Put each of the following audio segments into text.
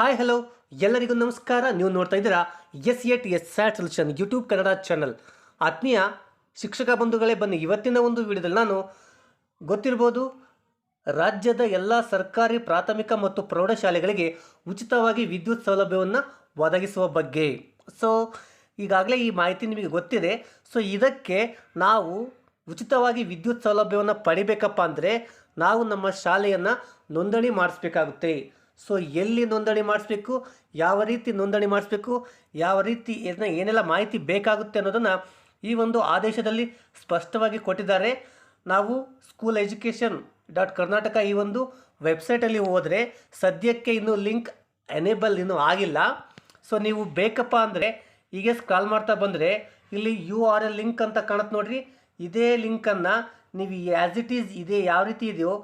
Hi hello ಎಲ್ಲರಿಗೂ ನಮಸ್ಕಾರ. ನೀವು ನೋಡ್ತಾ ಇದ್ದೀರಾ S A T S sat solution YouTube Kannada channel ಆತ್ಮೀಯ ಶಿಕ್ಷಕ ಬಂಧುಗಳೇ, ಬನ್ನಿ. ಇವತ್ತಿನ ಒಂದು ವಿಡಿಯೋದಲ್ಲಿ ನಾನು ಗೊತ್ತಿರ್ಬೋದು ರಾಜ್ಯದ ಎಲ್ಲ ಸರ್ಕಾರಿ, ಪ್ರಾಥಮಿಕ ಮತ್ತು ಪ್ರೌಢಶಾಲೆಗಳಿಗೆ ಉಚಿತವಾಗಿ ವಿದ್ಯುತ್ ಸೌಲಭ್ಯವನ್ನು ಒದಗಿಸುವ ಬಗ್ಗೆ. ಸೊ ಈಗಾಗಲೇ ಈ ಮಾಹಿತಿ ನಿಮಗೆ ಗೊತ್ತಿದೆ. ಸೊ ಇದಕ್ಕೆ ನಾವು ಉಚಿತವಾಗಿ ವಿದ್ಯುತ್ ಸೌಲಭ್ಯವನ್ನು ಪಡಿಬೇಕಪ್ಪ ಅಂದರೆ ನಾವು ನಮ್ಮ ಶಾಲೆಯನ್ನು ನೋಂದಣಿ ಮಾಡಿಸ್ಬೇಕಾಗುತ್ತೆ. ಸೊ ಎಲ್ಲಿ ನೋಂದಣಿ ಮಾಡಿಸ್ಬೇಕು, ಯಾವ ರೀತಿ ನೋಂದಣಿ ಮಾಡಿಸ್ಬೇಕು, ಯಾವ ರೀತಿ ಇದನ್ನ ಏನೆಲ್ಲ ಮಾಹಿತಿ ಬೇಕಾಗುತ್ತೆ ಅನ್ನೋದನ್ನು ಈ ಒಂದು ಆದೇಶದಲ್ಲಿ ಸ್ಪಷ್ಟವಾಗಿ ಕೊಟ್ಟಿದ್ದಾರೆ. ನಾವು ಸ್ಕೂಲ್ ಎಜುಕೇಷನ್ ಡಾಟ್ ಕರ್ನಾಟಕ ಈ ಒಂದು ವೆಬ್ಸೈಟಲ್ಲಿ ಹೋದರೆ ಸದ್ಯಕ್ಕೆ ಇನ್ನೂ ಲಿಂಕ್ ಎನೇಬಲ್ ಇನ್ನೂ ಆಗಿಲ್ಲ. ಸೊ ನೀವು ಬೇಕಪ್ಪ ಅಂದರೆ ಹೀಗೆ ಸ್ಕ್ರಾಲ್ ಮಾಡ್ತಾ ಬಂದರೆ ಇಲ್ಲಿ ಯು ಆರ್ ಎಲ್ ಲಿಂಕ್ ಅಂತ ಕಾಣುತ್ತೆ ನೋಡಿರಿ. ಇದೇ ಲಿಂಕನ್ನು ನೀವು ಆ್ಯಸ್ ಇಟ್ ಈಸ್ ಇದೇ ಯಾವ ರೀತಿ ಇದೆಯೋ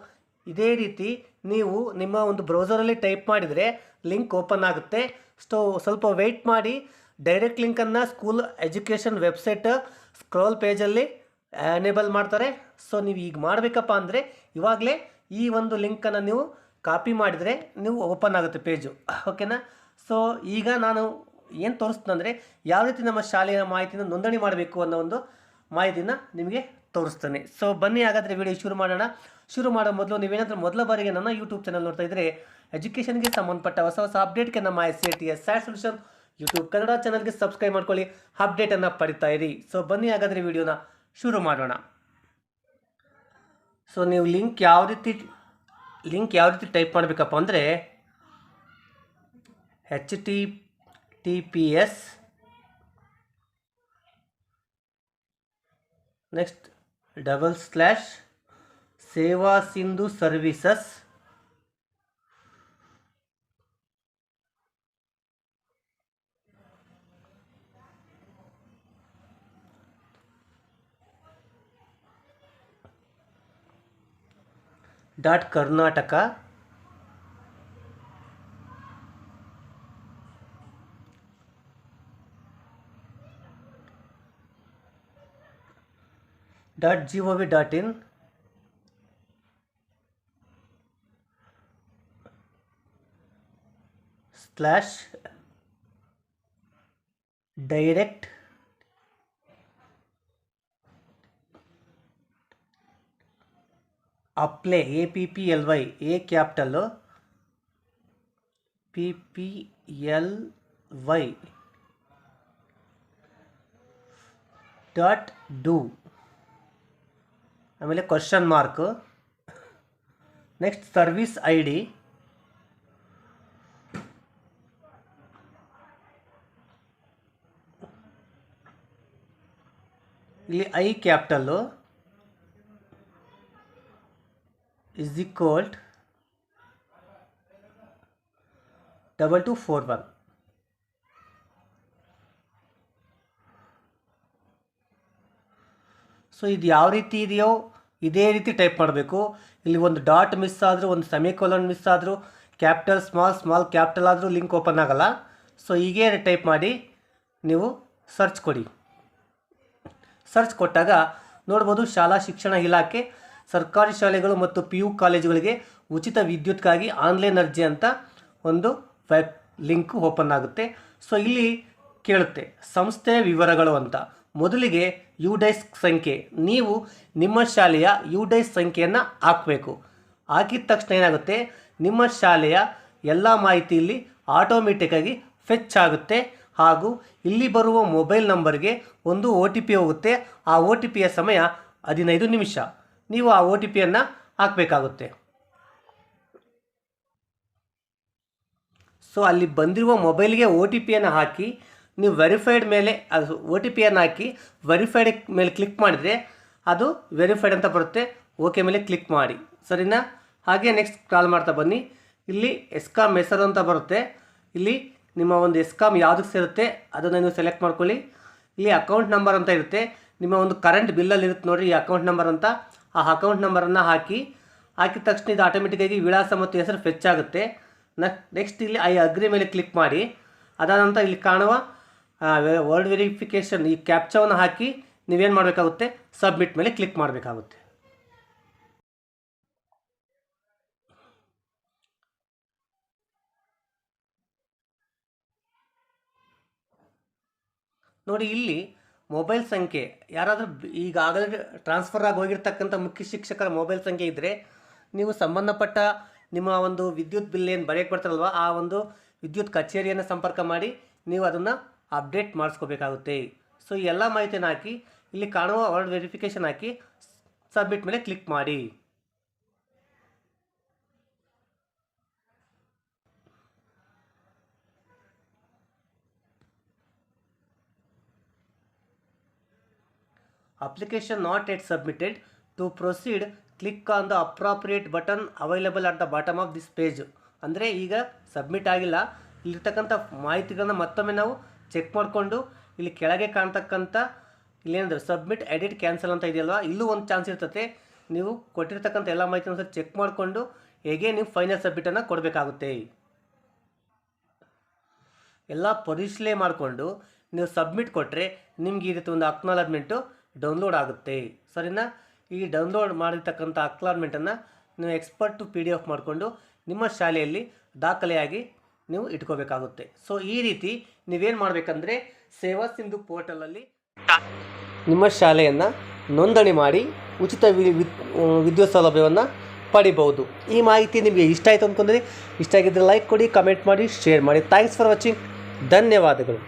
ಇದೇ ರೀತಿ ನೀವು ನಿಮ್ಮ ಒಂದು ಬ್ರೌಸರಲ್ಲಿ ಟೈಪ್ ಮಾಡಿದರೆ ಲಿಂಕ್ ಓಪನ್ ಆಗುತ್ತೆ. ಸೊ ಸ್ವಲ್ಪ ವೆಯ್ಟ್ ಮಾಡಿ. ಡೈರೆಕ್ಟ್ ಲಿಂಕನ್ನು ಸ್ಕೂಲ್ ಎಜುಕೇಷನ್ ವೆಬ್ಸೈಟ್ ಸ್ಕ್ರೋಲ್ ಪೇಜಲ್ಲಿ ಎನೇಬಲ್ ಮಾಡ್ತಾರೆ. ಸೊ ನೀವು ಈಗ ಮಾಡಬೇಕಪ್ಪ ಅಂದರೆ ಇವಾಗಲೇ ಈ ಒಂದು ಲಿಂಕನ್ನು ನೀವು ಕಾಪಿ ಮಾಡಿದರೆ ನೀವು ಓಪನ್ ಆಗುತ್ತೆ ಪೇಜು ಓಕೆನಾ ಸೊ ಈಗ ನಾನು ಏನು ತೋರಿಸ್ತಂದರೆ ಯಾವ ರೀತಿ ನಮ್ಮ ಶಾಲೆಯ ಮಾಹಿತಿನ ನೋಂದಣಿ ಮಾಡಬೇಕು ಅನ್ನೋ ಒಂದು ಮಾಹಿತಿನ ನಿಮಗೆ ತೋರಿಸ್ತೇನೆ. ಸೊ ಬನ್ನಿ ಹಾಗಾದರೆ ವಿಡಿಯೋ ಶುರು ಮಾಡೋಣ. ಶುರು ಮಾಡೋ ಮೊದಲು ನೀವೇನಾದರೂ ಮೊದಲ ಬಾರಿಗೆ ನನ್ನ ಯೂಟ್ಯೂಬ್ ಚಾನಲ್ ನೋಡ್ತಾ ಇದ್ದರೆ ಎಜುಕೇಷನ್ಗೆ ಸಂಬಂಧಪಟ್ಟ ಹೊಸ ಹೊಸ ಅಪ್ಡೇಟ್ಗೆ ನಮ್ಮ S C T S sat solution YouTube Kannada ಚಾನಲ್ಗೆ ಸಬ್ಸ್ಕ್ರೈಬ್ ಮಾಡ್ಕೊಳ್ಳಿ. ಅಪ್ಡೇಟನ್ನು ಪಡಿತಾ ಇರಿ. ಸೊ ಬನ್ನಿ ಹಾಗಾದರೆ ವಿಡಿಯೋನ ಶುರು ಮಾಡೋಣ. ಸೊ ನೀವು ಲಿಂಕ್ ಯಾವ ರೀತಿ ಲಿಂಕ್ ಯಾವ ರೀತಿ ಟೈಪ್ ಮಾಡಬೇಕಪ್ಪ ಅಂದರೆ H T T P S next double slash Seva Sindhu services dot Karnataka dot G O V dot in slash direct apply A P P L Y A capital P P L Y dot do ಆಮೇಲೆ question mark next service I D ಇಲ್ಲಿ I capital is equal double two four one so ಇದು ಯಾವ ರೀತಿ ಇದೆಯೋ ಇದೇ ರೀತಿ type ಮಾಡಬೇಕು. ಇಲ್ಲಿ ಒಂದು ಡಾಟ್ ಮಿಸ್ ಆದರೂ, ಒಂದು ಸೆಮಿಕೋಲನ್ ಮಿಸ್ ಆದರೂ ಕ್ಯಾಪಿಟಲ್ ಸ್ಮಾಲ್ ಸ್ಮಾಲ್ ಕ್ಯಾಪಿಟಲ್ ಆದರೂ ಲಿಂಕ್ ಓಪನ್ ಆಗಲ್ಲ. ಸೊ ಹೀಗೇ ಟೈಪ್ ಮಾಡಿ ನೀವು ಸರ್ಚ್ ಕೊಡಿ. ಸರ್ಚ್ ಕೊಟ್ಟಾಗ ನೋಡ್ಬೋದು ಶಾಲಾ ಶಿಕ್ಷಣ ಇಲಾಖೆ, ಸರ್ಕಾರಿ ಶಾಲೆಗಳು ಮತ್ತು ಪಿ ಯು ಕಾಲೇಜುಗಳಿಗೆ ಉಚಿತ ವಿದ್ಯುತ್ಗಾಗಿ ಆನ್ಲೈನ್ ಅರ್ಜಿ ಅಂತ ಒಂದು ವೆಬ್ ಲಿಂಕ್ ಓಪನ್ ಆಗುತ್ತೆ. ಸೊ ಇಲ್ಲಿ ಕೇಳುತ್ತೆ, ಸಂಸ್ಥೆಯ ವಿವರಗಳು ಅಂತ. ಮೊದಲಿಗೆ ಯು ಡೈಸ್ ಸಂಖ್ಯೆ. ನೀವು ನಿಮ್ಮ ಶಾಲೆಯ ಯು ಡೈಸ್ ಸಂಖ್ಯೆಯನ್ನು ಹಾಕಬೇಕು. ಹಾಕಿದ ತಕ್ಷಣ ಏನಾಗುತ್ತೆ? ನಿಮ್ಮ ಶಾಲೆಯ ಎಲ್ಲ ಮಾಹಿತಿ ಇಲ್ಲಿ ಆಟೋಮೆಟಿಕ್ಕಾಗಿ ಫೆಚ್ ಆಗುತ್ತೆ. ಹಾಗೂ ಇಲ್ಲಿ ಬರುವ ಮೊಬೈಲ್ ನಂಬರ್ಗೆ ಒಂದು ಒ ಟಿ ಪಿ ಹೋಗುತ್ತೆ. ಆ ಒ ಟಿ ಪಿಯ ಸಮಯ ಹದಿನೈದು ನಿಮಿಷ. ನೀವು ಆ ಒ ಟಿ ಪಿಯನ್ನು ಹಾಕಬೇಕಾಗುತ್ತೆ. ಸೊ ಅಲ್ಲಿ ಬಂದಿರುವ ಮೊಬೈಲ್ಗೆ ಒ ಟಿ ಪಿಯನ್ನು ಹಾಕಿ ನೀವು ವೆರಿಫೈಡ್ ಮೇಲೆ ಅದು ಒ ಟಿ ಪಿಯನ್ನು ಹಾಕಿ ವೆರಿಫೈಡ್ ಮೇಲೆ ಕ್ಲಿಕ್ ಮಾಡಿದರೆ ಅದು ವೆರಿಫೈಡ್ ಅಂತ ಬರುತ್ತೆ. ಓಕೆ ಮೇಲೆ ಕ್ಲಿಕ್ ಮಾಡಿ. ಸರಿನಾ? ಹಾಗೆ ನೆಕ್ಸ್ಟ್ ಕಾಲ್ ಮಾಡ್ತಾ ಬನ್ನಿ. ಇಲ್ಲಿ ಎಸ್ಕಾಮ್ ಹೆಸರು ಅಂತ ಬರುತ್ತೆ. ಇಲ್ಲಿ ನಿಮ್ಮ ಒಂದು ಎಸ್ಕಾಮ್ ಯಾವುದಕ್ಕೆ ಸೇರುತ್ತೆ, ಅದನ್ನು ನೀವು ಸೆಲೆಕ್ಟ್ ಮಾಡ್ಕೊಳ್ಳಿ. ಇಲ್ಲಿ ಅಕೌಂಟ್ ನಂಬರ್ ಅಂತ ಇರುತ್ತೆ. ನಿಮ್ಮ ಒಂದು ಕರೆಂಟ್ ಬಿಲ್ಲಲ್ಲಿ ಇರುತ್ತೆ ನೋಡಿರಿ ಈ ಅಕೌಂಟ್ ನಂಬರ್ ಅಂತ. ಆ ಅಕೌಂಟ್ ನಂಬರನ್ನು ಹಾಕಿ, ಹಾಕಿದ ತಕ್ಷಣ ಇದು ಆಟೋಮೆಟಿಕ್ಕಾಗಿ ವಿಳಾಸ ಮತ್ತು ಹೆಸರು ಫೆಚ್ ಆಗುತ್ತೆ. ನೆಕ್ಸ್ಟ್ ಇಲ್ಲಿ ಐ ಅಗ್ರಿ ಮೇಲೆ ಕ್ಲಿಕ್ ಮಾಡಿ. ಅದಾದ ನಂತರ ಇಲ್ಲಿ ಕಾಣುವ ವರ್ಡ್ ವೆರಿಫಿಕೇಷನ್ ಈ ಕ್ಯಾಪ್ಚವನ್ನು ಹಾಕಿ ನೀವೇನು ಮಾಡಬೇಕಾಗುತ್ತೆ? ಸಬ್ಮಿಟ್ ಮೇಲೆ ಕ್ಲಿಕ್ ಮಾಡಬೇಕಾಗುತ್ತೆ. ನೋಡಿ, ಇಲ್ಲಿ ಮೊಬೈಲ್ ಸಂಖ್ಯೆ, ಯಾರಾದರೂ ಈಗಾಗಲೇ ಟ್ರಾನ್ಸ್ಫರ್ ಆಗಿ ಹೋಗಿರ್ತಕ್ಕಂಥ ಮುಖ್ಯ ಶಿಕ್ಷಕರ ಮೊಬೈಲ್ ಸಂಖ್ಯೆ ಇದ್ದರೆ ನೀವು ಸಂಬಂಧಪಟ್ಟ ನಿಮ್ಮ ಒಂದು ವಿದ್ಯುತ್ ಬಿಲ್ ಏನು ಬರೆಯಕ್ಕೆ ಬರ್ತಾರಲ್ವ, ಆ ಒಂದು ವಿದ್ಯುತ್ ಕಚೇರಿಯನ್ನು ಸಂಪರ್ಕ ಮಾಡಿ, ನೀವು ಅದನ್ನು ಅಪ್ಡೇಟ್ ಮಾಡಿಸ್ಕೋಬೇಕಾಗುತ್ತೆ. ಸೊ ಎಲ್ಲ ಮಾಹಿತಿನ ಹಾಕಿ, ಇಲ್ಲಿ ಕಾಣುವ ವರ್ಡ್ ವೆರಿಫಿಕೇಶನ್ ಹಾಕಿ ಸಬ್ಮಿಟ್ ಮೇಲೆ ಕ್ಲಿಕ್ ಮಾಡಿ. Application not yet submitted to proceed click on the appropriate button available at the bottom of this page ಅಂದರೆ, ಈಗ ಸಬ್ಮಿಟ್ ಆಗಿಲ್ಲ. ಇಲ್ಲಿರ್ತಕ್ಕಂಥ ಮಾಹಿತಿಗಳನ್ನು ಮತ್ತೊಮ್ಮೆ ನಾವು ಚೆಕ್ ಮಾಡಿಕೊಂಡು ಇಲ್ಲಿ ಕೆಳಗೆ ಕಾಣ್ತಕ್ಕಂಥ ಇಲ್ಲೇನಂದ್ರೆ ಸಬ್ಮಿಟ್, ಎಡಿಟ್, ಕ್ಯಾನ್ಸಲ್ ಅಂತ ಇದೆಯಲ್ವಾ? ಇಲ್ಲೂ ಒಂದು ಚಾನ್ಸ್ ಇರ್ತದೆ ನೀವು ಕೊಟ್ಟಿರ್ತಕ್ಕಂಥ ಎಲ್ಲ ಮಾಹಿತಿಯನ್ನು ಸಹ ಚೆಕ್ ಮಾಡಿಕೊಂಡು ಹೇಗೆ ನೀವು ಫೈನಲ್ ಸಬ್ಮಿಟನ್ನು ಕೊಡಬೇಕಾಗುತ್ತೆ. ಎಲ್ಲ ಪರಿಶೀಲನೆ ಮಾಡಿಕೊಂಡು ನೀವು ಸಬ್ಮಿಟ್ ಕೊಟ್ಟರೆ ನಿಮ್ಗೆ ಈ ಒಂದು ಅಕ್ನಾಲಜ್ಮೆಂಟು ಡೌನ್ಲೋಡ್ ಆಗುತ್ತೆ. ಸರಿನಾ? ಈ ಡೌನ್ಲೋಡ್ ಮಾಡಿರ್ತಕ್ಕಂಥ ಅಕ್ನಾಲಜ್ಮೆಂಟನ್ನು ನೀವು ಎಕ್ಸ್ಪರ್ಟ್ ಪಿ ಡಿ ಎಫ್ ಮಾಡಿಕೊಂಡು ನಿಮ್ಮ ಶಾಲೆಯಲ್ಲಿ ದಾಖಲೆಯಾಗಿ ನೀವು ಇಟ್ಕೋಬೇಕಾಗುತ್ತೆ. ಸೊ ಈ ರೀತಿ ನೀವೇನು ಮಾಡಬೇಕಂದ್ರೆ ಸೇವಾ ಸಿಂಧು ಪೋರ್ಟಲಲ್ಲಿ ನಿಮ್ಮ ಶಾಲೆಯನ್ನು ನೋಂದಣಿ ಮಾಡಿ ಉಚಿತ ವಿದ್ಯುತ್ ಸೌಲಭ್ಯವನ್ನು ಪಡಿಬಹುದು. ಈ ಮಾಹಿತಿ ನಿಮಗೆ ಇಷ್ಟ ಆಯಿತು ಅಂದ್ಕೊಂಡ್ರೆ ಇಷ್ಟ ಆಗಿದ್ದರೆ ಲೈಕ್ ಕೊಡಿ ಕಮೆಂಟ್ ಮಾಡಿ ಶೇರ್ ಮಾಡಿ. ಥ್ಯಾಂಕ್ಸ್ ಫಾರ್ ವಾಚಿಂಗ್ ಧನ್ಯವಾದಗಳು.